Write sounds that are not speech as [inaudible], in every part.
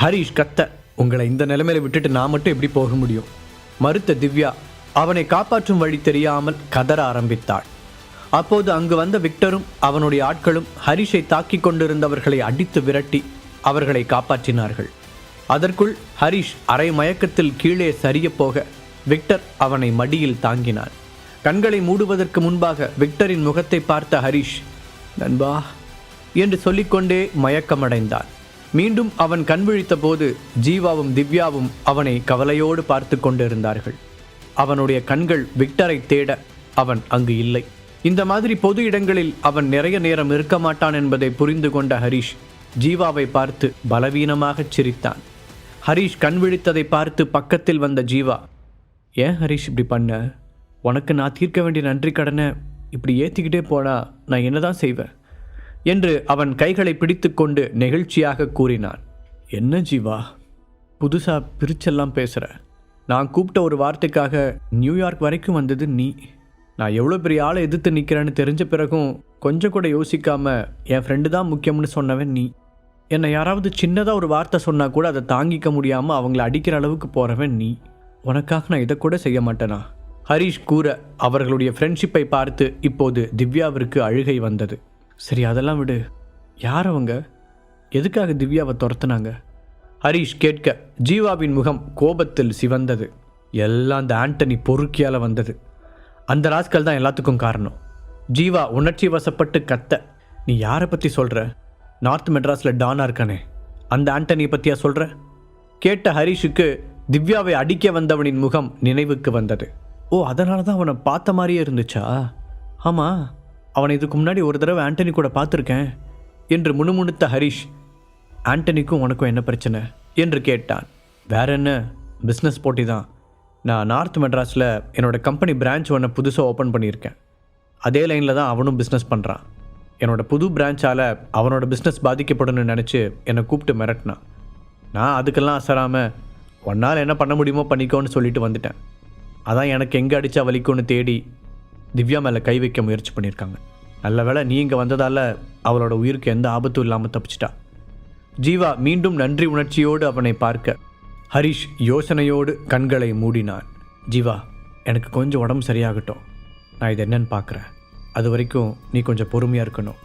ஹரிஷ் கத்த உங்களை இந்த நிலைமையில விட்டுட்டு நான் மட்டும் எப்படி போக முடியும்? மறுத்த திவ்யா அவனை காப்பாற்றும் வழி தெரியாமல் கதற ஆரம்பித்தாள். அப்போது அங்கு வந்த விக்டரும் அவனுடைய ஆட்களும் ஹரிஷை தாக்கிக் கொண்டிருந்தவர்களை அடித்து விரட்டி அவர்களை காப்பாற்றினார்கள். அதற்குள் ஹரிஷ் அரை மயக்கத்தில் கீழே சரியப் போக விக்டர் அவனை மடியில் தாங்கினான் கண்களை மூடுவதற்கு முன்பாக விக்டரின் முகத்தை பார்த்த ஹரிஷ் நண்பா என்று சொல்லிக்கொண்டே மயக்கமடைந்தான் மீண்டும் அவன் கண்விழித்த போது ஜீவாவும் திவ்யாவும் அவனை கவலையோடு பார்த்து கொண்டிருந்தார்கள். அவனுடைய கண்கள் விக்டரை தேட அவன் அங்கு இல்லை. இந்த மாதிரி பொது இடங்களில் அவன் நிறைய நேரம் இருக்க மாட்டான் என்பதை புரிந்து கொண்ட ஹரிஷ் ஜீவாவை பார்த்து பலவீனமாகச் சிரித்தான். ஹரிஷ் கண் விழித்ததை பார்த்து பக்கத்தில் வந்த ஜீவா ஏன் ஹரிஷ் இப்படி பண்ண? உனக்கு நான் தீர்க்க வேண்டிய நன்றி கடனை இப்படி ஏற்றிக்கிட்டே போனா நான் என்னதான் செய்வேன்? என்று அவன் கைகளை பிடித்துக்கொண்டு நெகிழ்ச்சியாக கூறினான். என்ன ஜீவா? புதுசா பிரிச்செல்லாம் பேசுற. நான் கூப்பிட்ட ஒரு வார்த்தைக்காக நியூயார்க் வரைக்கும் வந்தது நீ. நான் எவ்வளோ பெரிய ஆளை எதிர்த்து நிற்கிறேன்னு தெரிஞ்ச பிறகும் கொஞ்சம் கூட யோசிக்காம என் ஃப்ரெண்டு தான் முக்கியம்னு சொன்னவன் நீ. என்னை யாராவது சின்னதாக ஒரு வார்த்தை சொன்னால் கூட அதை தாங்கிக்க முடியாமல் அவங்கள அடிக்கிற அளவுக்கு போகிறவன் நீ. உனக்காக நான் இதை கூட செய்ய மாட்டேனா? ஹரிஷ் கூற அவர்களுடைய ஃப்ரெண்ட்ஷிப்பை பார்த்து இப்போது திவ்யாவிற்கு அழுகை வந்தது. சரி அதெல்லாம் விடு. யார் அவங்க? எதுக்காக திவ்யாவை துரத்துனாங்க? ஹரிஷ் கேட்க. ஜீவாவின் முகம் கோபத்தில் சிவந்தது. எல்லாம் அந்த ஆண்டனி பொறுக்கியால் வந்தது. அந்த ராஸ்கல் தான் எல்லாத்துக்கும் காரணம். ஜீவா உணர்ச்சி வசப்பட்டு கத்த. நீ யாரை பற்றி சொல்கிற நார்த் மெட்ராஸில் டானா இருக்கானே. அந்த ஆண்டனியை பற்றியா சொல்கிற கேட்ட ஹரிஷுக்கு திவ்யாவை அடிக்க வந்தவனின் முகம் நினைவுக்கு வந்தது. ஓ அதனால தான் அவனை பார்த்த மாதிரியே இருந்துச்சா? ஆமாம் அவனை இதுக்கு முன்னாடி ஒரு தடவை ஆண்டனி கூட பார்த்துருக்கேன் என்று முணுமுணுத்த ஹரிஷ் ஆண்டனிக்கும் உனக்கும் என்ன பிரச்சனை? என்று கேட்டான். வேற என்ன? பிஸ்னஸ் போட்டி தான். நான் நார்த் மெட்ராஸில் என்னோட கம்பெனி பிரான்ச் ஒன்று புதுசாக ஓப்பன் பண்ணியிருக்கேன். அதே லைனில் தான் அவனும் பிஸ்னஸ் பண்ணுறான் என்னோட புது பிரான்ச்சால் அவனோட பிஸ்னஸ் பாதிக்கப்படும்னு நினச்சி என்னை கூப்பிட்டு மிரட்டினான். நான் அதுக்கெல்லாம் அசராமல் ஒன்னால் என்ன பண்ண முடியுமோ பண்ணிக்கோன்னு சொல்லிட்டு வந்துட்டேன். அதான் எனக்கு எங்கே அடித்தா வலிக்கும்னு தேடி திவ்யா மேலே கை வைக்க முயற்சி பண்ணியிருக்காங்க. நல்ல வேளை நீ இங்கே வந்ததால் அவளோட உயிருக்கு எந்த ஆபத்தும் இல்லாமல் தப்பிச்சிட்டா. ஜீவா மீண்டும் நன்றி உணர்ச்சியோடு அவனை பார்க்க ஹரிஷ் யோசனையோடு கண்களை மூடினான் ஜீவா எனக்கு கொஞ்சம் உடம்பு சரியாகட்டும். நான் இது என்னன்னு பார்க்குறேன் அது வரைக்கும் நீ கொஞ்சம் பொறுமையாக இருக்கணும்.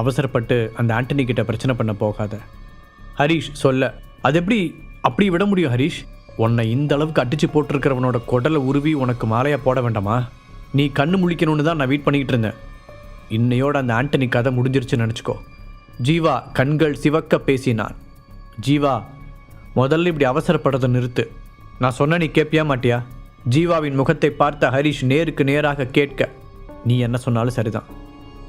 அவசரப்பட்டு அந்த ஆண்டனி கிட்ட பிரச்சனை பண்ண போகாத. ஹரிஷ் சொல்ல அது எப்படி அப்படி விட முடியும் ஹரிஷ்? உன்னை இந்த அளவுக்கு அடிச்சு போட்டிருக்கிறவனோட குடலை உருவி உனக்கு மாலையாக போட வேண்டாமா? நீ கண்ணு முழிக்கணும்னு தான் நான் வெயிட் பண்ணிக்கிட்டு இருந்தேன். இன்னையோட அந்த ஆண்டனி கதை முடிஞ்சிருச்சுன்னு நினச்சிக்கோ. ஜீவா கண்கள் சிவக்க பேசினான். ஜீவா முதல்ல இப்படி அவசரப்படுறதை நிறுத்து. நான் சொன்ன நீ கேட்பியா மாட்டியா? ஜீவாவின் முகத்தை பார்த்த ஹரிஷ் நேருக்கு நேராக கேட்க நீ என்ன சொன்னாலும் சரிதான்.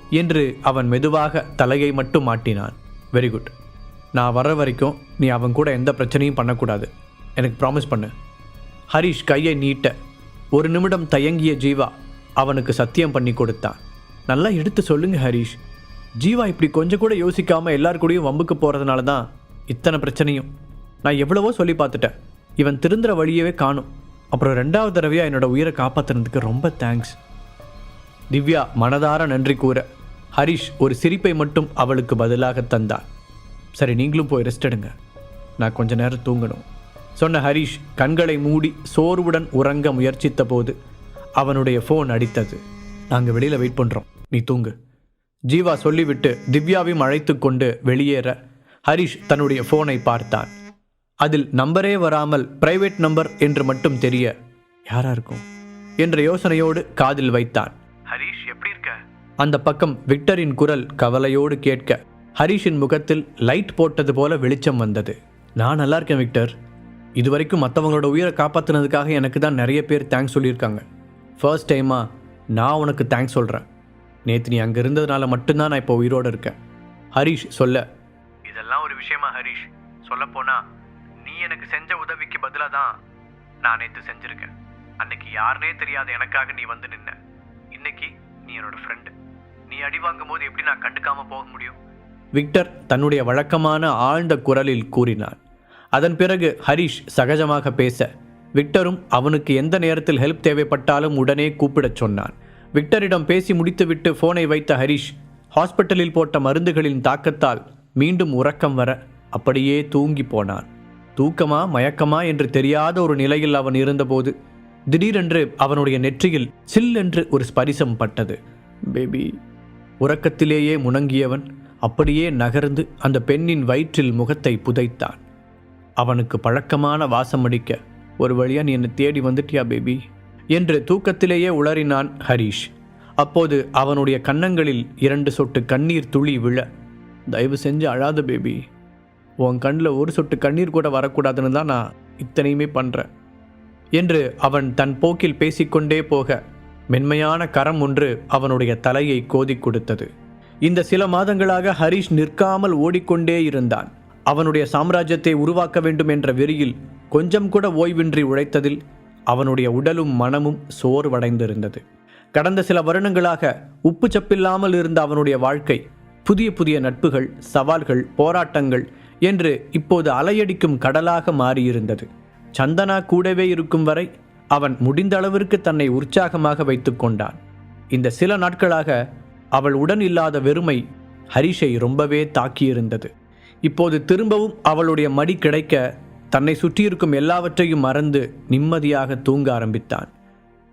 என்று அவன் மெதுவாக தலையை மட்டும் மாட்டினான். வெரி குட் நான் வர்ற வரைக்கும் நீ அவன் கூட எந்த பிரச்சனையும் பண்ணக்கூடாது. எனக்கு ப்ராமிஸ் பண்ணு. ஹரிஷ் கையை நீட்ட ஒரு நிமிடம் தயங்கிய ஜீவா அவனுக்கு சத்தியம் பண்ணி கொடுத்தான் நல்லா எடுத்து சொல்லுங்க ஹரிஷ். ஜீவா இப்படி கொஞ்சம் கூட யோசிக்காமல் எல்லார் கூடயும் வம்புக்கு போகிறதுனால தான் இத்தனை பிரச்சனையும். நான் எவ்வளவோ சொல்லி பார்த்துட்டேன். இவன் திருந்துற வழியவே காணும். அப்புறம் ரெண்டாவது தடவையாக என்னோடய உயிரை காப்பாற்றுனதுக்கு ரொம்ப தேங்க்ஸ் திவ்யா மனதார நன்றி கூற. ஹரிஷ் ஒரு சிரிப்பை மட்டும் அவளுக்கு பதிலாக தந்தான் சரி நீங்களும் போய் ரெஸ்ட் எடுங்க. நான் கொஞ்ச நேரம் தூங்கணும். சொன்ன ஹரிஷ் கண்களை மூடி சோர்வுடன் உறங்க முயற்சித்த போது அவனுடைய ஃபோன் அடித்தது. நாங்கள் வெளியில் வெயிட் பண்ணுறோம் நீ தூங்கு. ஜீவா சொல்லிவிட்டு திவ்யாவையும் அழைத்து கொண்டு வெளியேற ஹரிஷ் தன்னுடைய ஃபோனை பார்த்தான். அதில் நம்பரே வராமல் பிரைவேட் நம்பர் என்று மட்டும் தெரிய யாரா இருக்கும்? என்ற யோசனையோடு காதில் வைத்தான். ஹரிஷ் எப்படி இருக்க? அந்த பக்கம் விக்டரின் குரல் கவலையோடு கேட்க ஹரிஷின் முகத்தில் லைட் போட்டது போல வெளிச்சம் வந்தது. நான் நல்லா இருக்கேன் விக்டர். இதுவரைக்கும் மற்றவங்களோட உயிரை காப்பாற்றினதுக்காக எனக்கு தான் நிறைய பேர் தேங்க்ஸ் சொல்லியிருக்காங்க. ஃபர்ஸ்ட் டைமாக நான் உனக்கு தேங்க்ஸ் சொல்கிறேன் நேற்று நீ அங்கே இருந்ததுனால மட்டும்தான் நான் இப்போ உயிரோடு இருக்கேன். ஹரிஷ் சொல்ல. இதெல்லாம் ஒரு விஷயமா ஹரிஷ். சொல்லப்போனா நீ எனக்கு செஞ்ச உதவிக்கு பதிலாக தான் நான் நேற்று செஞ்சுருக்கேன். அன்னைக்கு யாருனே தெரியாத எனக்காக நீ வந்து நின்ன. இன்னைக்கு நீ என்னோட ஃப்ரெண்டு நீ அடி வாங்கும் போது எப்படி நான் கண்டுக்காம போக முடியும்? விக்டர் தன்னுடைய வழக்கமான ஆழ்ந்த குரலில் கூறினான் அதன் பிறகு ஹரிஷ் சகஜமாக பேச விக்டரும் அவனுக்கு எந்த நேரத்தில் ஹெல்ப் தேவைப்பட்டாலும் உடனே கூப்பிடச் சொன்னான். விக்டரிடம் பேசி முடித்துவிட்டு ஃபோனை வைத்த ஹரிஷ் ஹாஸ்பிட்டலில் போட்ட மருந்துகளின் தாக்கத்தால் மீண்டும் உறக்கம் வர அப்படியே தூங்கி போனான். தூக்கமா மயக்கமா என்று தெரியாத ஒரு நிலையில் அவன் இருந்தபோது திடீரென்று அவனுடைய நெற்றியில் சில்லென்று ஒரு ஸ்பரிசம் பட்டது. பேபி உறக்கத்திலேயே முணங்கியவன் அப்படியே நகர்ந்து அந்த பெண்ணின் வயிற்றில் முகத்தை புதைத்தான். அவனுக்கு பழக்கமான வாசம் அடிக்க ஒரு வழியாக நீ என்னை தேடி வந்துட்டியா பேபி என்று தூக்கத்திலேயே உளறினான் ஹரீஷ். அப்போது அவனுடைய கன்னங்களில் இரண்டு சொட்டு கண்ணீர் துளி விழ. தயவு செஞ்சு அழாத பேபி உன் கண்ணில் ஒரு சொட்டு கண்ணீர் கூட வரக்கூடாதுன்னு தான் நான் இத்தனையுமே பண்ணுறேன் என்று அவன் தன் போக்கில் பேசிக்கொண்டே போக மென்மையான கரம் ஒன்று அவனுடைய தலையை கோதி கொடுத்தது. இந்த சில மாதங்களாக ஹரிஷ் நிற்காமல் ஓடிக்கொண்டே இருந்தான். அவனுடைய சாம்ராஜ்யத்தை உருவாக்க வேண்டும் என்ற வெறியில் கொஞ்சம் கூட ஓய்வின்றி உழைத்ததில் அவனுடைய உடலும் மனமும் சோர்வடைந்திருந்தது. கடந்த சில வருடங்களாக உப்பு சப்பில்லாமல் இருந்த அவனுடைய வாழ்க்கை புதிய புதிய நட்புகள் சவால்கள் போராட்டங்கள் என்று இப்போது அலையடிக்கும் கடலாக மாறியிருந்தது. சந்தனா கூடவே இருக்கும் வரை அவன் முடிந்த அளவிற்கு தன்னை உற்சாகமாக வைத்து கொண்டான். இந்த சில நாட்களாக அவள் உடன் இல்லாத வெறுமை ஹரிஷை ரொம்பவே தாக்கியிருந்தது. இப்போது திரும்பவும் அவளுடைய மடி கிடைக்க தன்னை சுற்றியிருக்கும் எல்லாவற்றையும் மறந்து நிம்மதியாக தூங்க ஆரம்பித்தான்.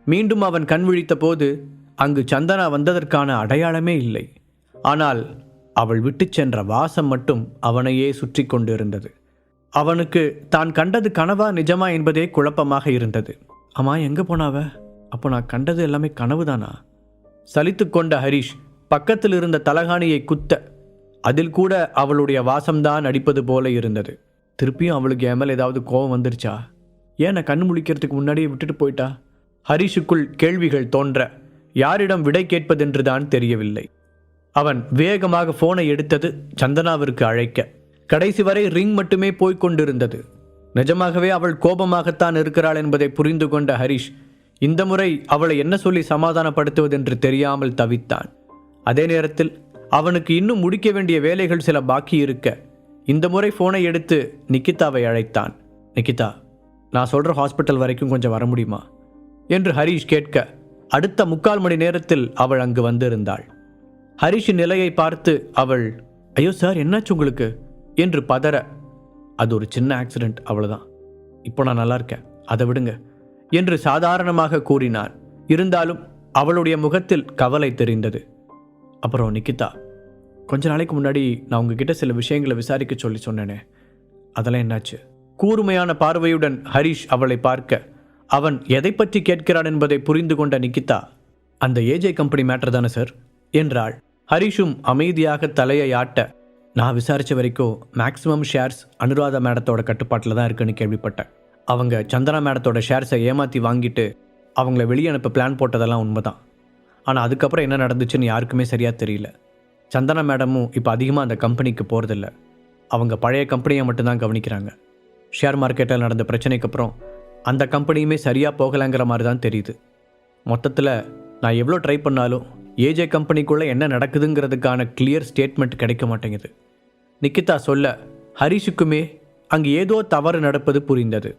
மீண்டும் அவன் கண் விழித்த போது அங்கு சந்தனா வந்ததற்கான அடையாளமே இல்லை. ஆனால் அவள் விட்டுச் சென்ற வாசம் மட்டும் அவனையே சுற்றி கொண்டிருந்தது. அவனுக்கு தான் கண்டது கனவா நிஜமா என்பதே குழப்பமாக இருந்தது. அம்மா எங்கே போனாவ? அப்போ நான் கண்டது எல்லாமே கனவுதானா? சலித்து கொண்ட ஹரிஷ் பக்கத்தில் இருந்த தலகாணியை குத்த அதில் கூட அவளுடைய வாசம்தான் அடிப்பது போல இருந்தது. திருப்பியும் அவளுக்கு என் ஏதாவது கோபம் வந்துருச்சா? ஏன் நான் கண்ணு முழிக்கிறதுக்கு முன்னாடியே விட்டுட்டு போயிட்டா? ஹரிஷுக்குள் கேள்விகள் தோன்ற யாரிடம் விடை கேட்பதென்றுதான் தெரியவில்லை. அவன் வேகமாக போனை எடுத்தது சந்தனாவிற்கு அழைக்க. கடைசி வரை ரிங் மட்டுமே போய்க் கொண்டிருந்தது. நிஜமாகவே அவள் கோபமாகத்தான் இருக்கிறாள் என்பதை புரிந்து கொண்ட ஹரிஷ் இந்த முறை அவளை என்ன சொல்லி சமாதானப்படுத்துவதென்று தெரியாமல் தவித்தான். அதே நேரத்தில் அவனுக்கு இன்னும் முடிக்க வேண்டிய வேலைகள் சில பாக்கி இருக்க இந்த முறை ஃபோனை எடுத்து நிக்கிதாவை அழைத்தான். நிக்கிதா நான் சொல்கிற ஹாஸ்பிட்டல் வரைக்கும் கொஞ்சம் வர முடியுமா? என்று ஹரிஷ் கேட்க அடுத்த முக்கால் மணி நேரத்தில் அவள் அங்கு வந்திருந்தாள். ஹரிஷின் நிலையை பார்த்து அவள் ஐயோ சார் என்னாச்சு உங்களுக்கு? என்று பதற அது ஒரு சின்ன ஆக்சிடென்ட் அவ்வளவுதான். இப்போ நான் நல்லா இருக்கேன். அதை விடுங்க. என்று சாதாரணமாக கூறினான். இருந்தாலும் அவளுடைய முகத்தில் கவலை தெரிந்தது. அப்புறம் நிக்கிதா கொஞ்ச நாளைக்கு முன்னாடி நான் உங்ககிட்ட சில விஷயங்களை விசாரிக்க சொல்லி சொன்னேனே. அதெல்லாம் என்னாச்சு? கூர்மையான பார்வையுடன் ஹரிஷ் அவளை பார்க்க அவன் எதை பற்றி கேட்கிறான் என்பதை புரிந்து கொண்ட நிக்கிதா அந்த ஏஜே கம்பெனி மேட்டர் தானே சார்? என்றாள். ஹரிஷும் அமைதியாக தலையை ஆட்ட நான் விசாரித்த வரைக்கும் மேக்ஸிமம் ஷேர்ஸ் அனுராதா மேடத்தோட கட்டுப்பாட்டில் தான் இருக்குன்னு கேள்விப்பட்டேன். அவங்க சந்தனா மேடத்தோட ஷேர்ஸை ஏமாற்றி வாங்கிட்டு அவங்கள வெளியே அனுப்ப பிளான் போட்டதெல்லாம் உண்மைதான். ஆனால் அதுக்கப்புறம் என்ன நடந்துச்சுன்னு யாருக்குமே சரியாக தெரியல. சந்தனா மேடமும் இப்போ அதிகமாக அந்த கம்பெனிக்கு போகிறதில்ல அவங்க பழைய கம்பெனியை மட்டும்தான் கவனிக்கிறாங்க. ஷேர் மார்க்கெட்டில் நடந்த பிரச்சனைக்கு அப்புறம் அந்த கம்பெனியுமே சரியாக போகலைங்கிற மாதிரி தான் தெரியுது. மொத்தத்தில் நான் எவ்வளோ ட்ரை பண்ணாலும் ஏஜே கம்பெனிக்குள்ளே என்ன நடக்குதுங்கிறதுக்கான கிளியர் ஸ்டேட்மெண்ட் கிடைக்க மாட்டேங்குது. நிக்கிதா சொல்ல ஹரிஷுக்குமே அங்கே ஏதோ தவறு நடப்பது புரிந்தது.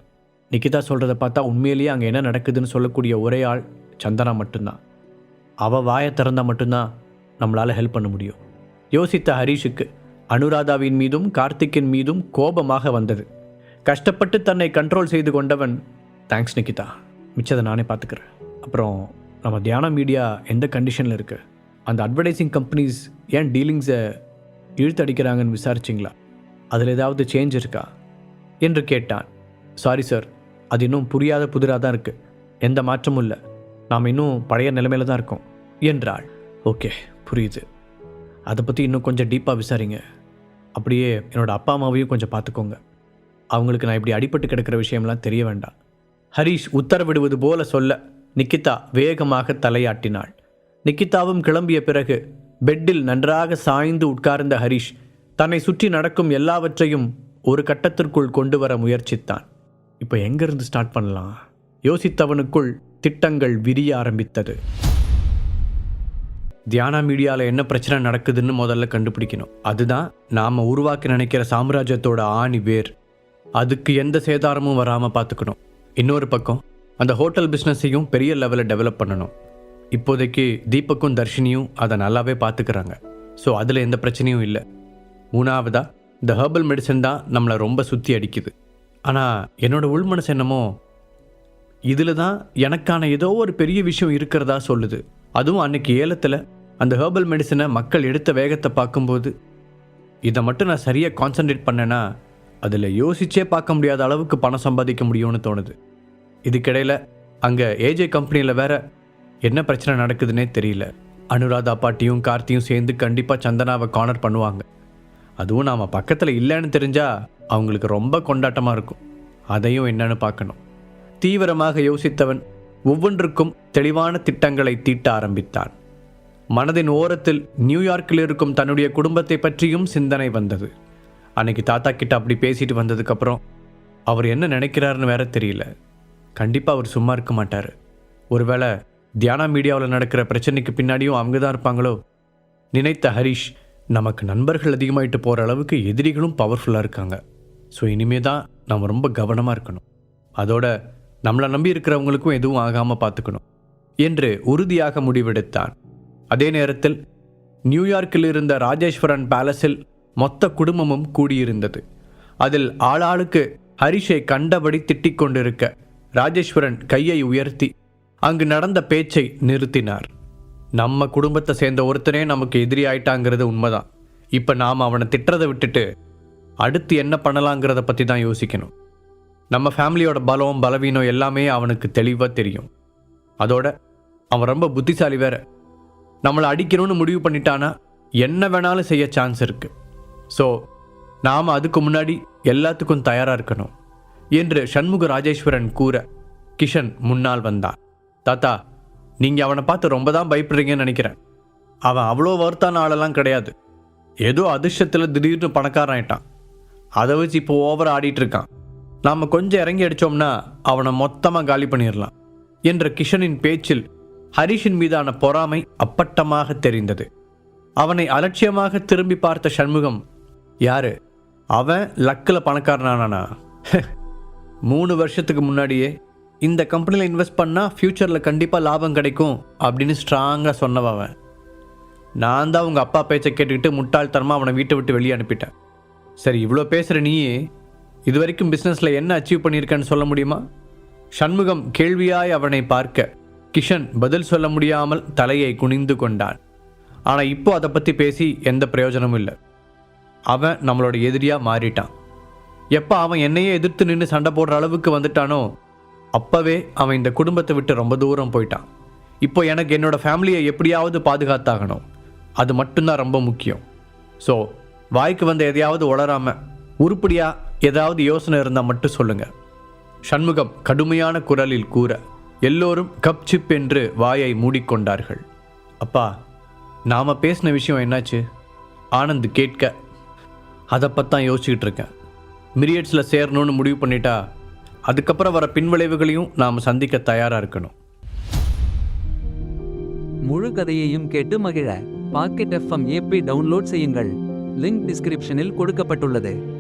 நிக்கிதா சொல்கிறத பார்த்தா உண்மையிலேயே அங்கே என்ன நடக்குதுன்னு சொல்லக்கூடிய ஒரே ஆள் சந்தனா மட்டும்தான். அவள் வாயை திறந்தால் மட்டும்தான் நம்மளால் ஹெல்ப் பண்ண முடியும். யோசித்த ஹரிஷுக்கு அனுராதாவின் மீதும் கார்த்திக்கின் மீதும் கோபமாக வந்தது. கஷ்டப்பட்டு தன்னை கண்ட்ரோல் செய்து கொண்டவன் தேங்க்ஸ் நிக்கிதா. மிச்சதை நானே பார்த்துக்கிறேன் அப்புறம் நம்ம தியான மீடியா எந்த கண்டிஷனில் இருக்குது அந்த அட்வர்டைசிங் கம்பெனிஸ் ஏன் டீலிங்ஸை இழுத்தடிக்கிறாங்கன்னு விசாரிச்சிங்களா? அதில் ஏதாவது சேஞ்ச் இருக்கா? என்று கேட்டான். சாரி சார் அது இன்னும் புரியாத புதிராக தான் இருக்குது எந்த மாற்றமும் இல்லை. நாம் இன்னும் பழைய நிலைமையில தான் இருக்கோம். என்றாள். ஓகே புரியுது. அதை பற்றி இன்னும் கொஞ்சம் டீப்பாக விசாரிங்க. அப்படியே என்னோட அப்பா அம்மாவையும் கொஞ்சம் பார்த்துக்கோங்க அவங்களுக்கு நான் இப்படி அடிபட்டு கிடக்கிற விஷயம்லாம் தெரிய வேண்டாம். ஹரிஷ் உத்தரவிடுவது போல சொல்ல நிக்கிதா வேகமாக தலையாட்டினாள். நிக்கிதாவும் கிளம்பிய பிறகு பெட்டில் நன்றாக சாய்ந்து உட்கார்ந்த ஹரிஷ் தன்னை சுற்றி நடக்கும் எல்லாவற்றையும் ஒரு கட்டத்திற்குள் கொண்டு வர முயற்சித்தான். இப்போ எங்கேருந்து ஸ்டார்ட் பண்ணலாம்? யோசித்தவனுக்குள் திட்டங்கள் விரிய ஆரம்பித்தது. தியானா மீடியாவில் என்ன பிரச்சனை நடக்குதுன்னு முதல்ல கண்டுபிடிக்கணும். அதுதான் நாம் உருவாக்கி நினைக்கிற சாம்ராஜ்யத்தோட ஆணி வேர். அதுக்கு எந்த சேதாரமும் வராமல் பார்த்துக்கணும் இன்னொரு பக்கம் அந்த ஹோட்டல் பிஸ்னஸையும் பெரிய லெவலில் டெவலப் பண்ணணும். இப்போதைக்கு தீபக்கும் தர்ஷினியும் அதை நல்லாவே பார்த்துக்கிறாங்க ஸோ அதில் எந்த பிரச்சனையும் இல்லை. மூணாவதா இந்த ஹர்பல் மெடிசன் தான் நம்மளை ரொம்ப சுற்றி அடிக்குது. ஆனால் என்னோடய உள் மனசு என்னமோ இதில் தான் எனக்கான ஏதோ ஒரு பெரிய விஷயம் இருக்கிறதா சொல்லுது. அதுவும் அன்னைக்கு ஏலத்தில் அந்த ஹேர்பல் மெடிசனை மக்கள் எடுத்த வேகத்தை பார்க்கும்போது இதை மட்டும் நான் சரியாக கான்சென்ட்ரேட் பண்ணேன்னா அதில் யோசிச்சே பார்க்க முடியாத அளவுக்கு பணம் சம்பாதிக்க முடியும்னு தோணுது. இதுக்கிடையில் அங்கே ஏஜே கம்பெனியில் வேற என்ன பிரச்சனை நடக்குதுன்னே தெரியல. அனுராதா பாட்டியும் கார்த்தியும் சேர்ந்து கண்டிப்பாக சந்தனாவை கார்னர் பண்ணுவாங்க. அதுவும் நாம் பக்கத்தில் இல்லைன்னு தெரிஞ்சால் அவங்களுக்கு ரொம்ப கொண்டாட்டமாக இருக்கும். அதையும் என்னன்னு பார்க்கணும். தீவிரமாக யோசித்தவன் ஒவ்வொன்றுக்கும் தெளிவான திட்டங்களை தீட்ட ஆரம்பித்தான். மனதின் ஓரத்தில் நியூயார்க்கில் இருக்கும் தன்னுடைய குடும்பத்தை பற்றியும் சிந்தனை வந்தது. அன்னைக்கு தாத்தா கிட்ட அப்படி பேசிட்டு வந்ததுக்கப்புறம் அவர் என்ன நினைக்கிறாருன்னு வேற தெரியல. கண்டிப்பாக அவர் சும்மா இருக்க மாட்டார். ஒருவேளை தியானா மீடியாவில் நடக்கிற பிரச்சனைக்கு பின்னாடியும் அவங்க தான் இருப்பாங்களோ? நினைத்த ஹரிஷ் நமக்கு நண்பர்கள் அதிகமாயிட்டு போகிற அளவுக்கு எதிரிகளும் பவர்ஃபுல்லாக இருக்காங்க. ஸோ இனிமே தான் நம்ம ரொம்ப கவனமாக இருக்கணும். அதோட நம்மளை நம்பி இருக்கிறவங்களுக்கும் எதுவும் ஆகாமல் பார்த்துக்கணும் என்று உறுதியாக முடிவெடுத்தான். அதே நேரத்தில் நியூயார்க்கில் இருந்த ராஜேஸ்வரன் பேலஸில் மொத்த குடும்பமும் கூடியிருந்தது. அதில் ஆளாளுக்கு ஹரிஷை கண்டபடி திட்டிக் கொண்டிருக்க ராஜேஸ்வரன் கையை உயர்த்தி அங்கு நடந்த பேச்சை நிறுத்தினார். நம்ம குடும்பத்தை சேர்ந்த ஒருத்தனே நமக்கு எதிரி ஆயிட்டாங்கிறது உண்மைதான். இப்போ நாம் அவனை திட்டுறதை விட்டுட்டு அடுத்து என்ன பண்ணலாங்கிறத பற்றி தான் யோசிக்கணும். நம்ம ஃபேமிலியோட பலம் பலவீனம் எல்லாமே அவனுக்கு தெளிவாக தெரியும். அதோட அவன் ரொம்ப புத்திசாலி வேற. நம்மளை அடிக்கணும்னு முடிவு பண்ணிட்டானா என்ன வேணாலும் செய்ய சான்ஸ் இருக்கு. ஸோ நாம் அதுக்கு முன்னாடி எல்லாத்துக்கும் தயாராக இருக்கணும். என்று சண்முக ராஜேஸ்வரன் கூற கிஷன் முன்னால் வந்தான். தாத்தா நீங்கள் அவனை பார்த்து ரொம்ப தான் பயப்படுறீங்கன்னு நினைக்கிறேன். அவன் அவ்வளோ வருத்தான ஆளெல்லாம் கிடையாது. ஏதோ அதிர்ஷ்டத்தில் திடீர்னு பணக்காரன் ஆயிட்டான். அதை வச்சு இப்போ ஓவர் ஆடிட்டு இருக்கான். நாம் கொஞ்சம் இறங்கி அடித்தோம்னா அவனை மொத்தமாக காலி பண்ணிடலாம் என்ற கிஷனின் பேச்சில் ஹரிஷின் மீதான பொறாமை அப்பட்டமாக தெரிந்தது. அவனை அலட்சியமாக திரும்பி பார்த்த சண்முகம் யாரு? அவன் லக்கில் பணக்காரனானா [laughs] மூணு வருஷத்துக்கு முன்னாடியே இந்த கம்பெனியில் இன்வெஸ்ட் பண்ணால் ஃப்யூச்சரில் கண்டிப்பாக லாபம் கிடைக்கும் அப்படின்னு ஸ்ட்ராங்காக சொன்னவன் அவன். நான் தான் உங்கள் அப்பா பேச்சை கேட்டுக்கிட்டு முட்டாள்தனமாக அவனை வீட்டை விட்டு வெளியே அனுப்பிட்டேன். சரி இவ்வளோ பேசுகிற நீயே இது வரைக்கும் பிஸ்னஸில் என்ன அச்சீவ் பண்ணியிருக்கேன்னு சொல்ல முடியுமா? சண்முகம் கேள்வியாய் அவனை பார்க்க கிஷன் பதில் சொல்ல முடியாமல் தலையை குனிந்து கொண்டான். ஆனால் இப்போ அதை பற்றி பேசி எந்த பிரயோஜனமும் இல்லை. அவன் நம்மளோட எதிரியாக மாறிட்டான். எப்போ அவன் என்னையே எதிர்த்து நின்று சண்டை போடுற அளவுக்கு வந்துட்டானோ அப்போவே அவன் இந்த குடும்பத்தை விட்டு ரொம்ப தூரம் போயிட்டான். இப்போ எனக்கு என்னோட ஃபேமிலியை எப்படியாவது பாதுகாத்தாகணும். அது மட்டும்தான் ரொம்ப முக்கியம். ஸோ வாய்க்கு வந்த எதையாவது உளராமல் உருப்படியாக ஏதாவது யோசனை இருந்தால் மட்டும் சொல்லுங்க. சண்முகம் கடுமையான குரலில் கூற எல்லோரும் கப் சிப் என்று வாயை மூடிக்கொண்டார்கள். அப்பா நாம் பேசின விஷயம் என்னாச்சு? ஆனந்த் கேட்க அதை பத்தான் யோசிச்சுக்கிட்டு இருக்கேன். மிரியட்ஸில் சேரணும்னு முடிவு பண்ணிட்டா அதுக்கப்புறம் வர பின்விளைவுகளையும் நாம் சந்திக்க தயாராக இருக்கணும். முழு கதையையும் கேட்டு மகிழ பாக்கெட் எஃப்எம் ஏபி டவுன்லோட் செய்யுங்கள். லிங்க் டிஸ்கிரிப்ஷனில் கொடுக்கப்பட்டுள்ளது.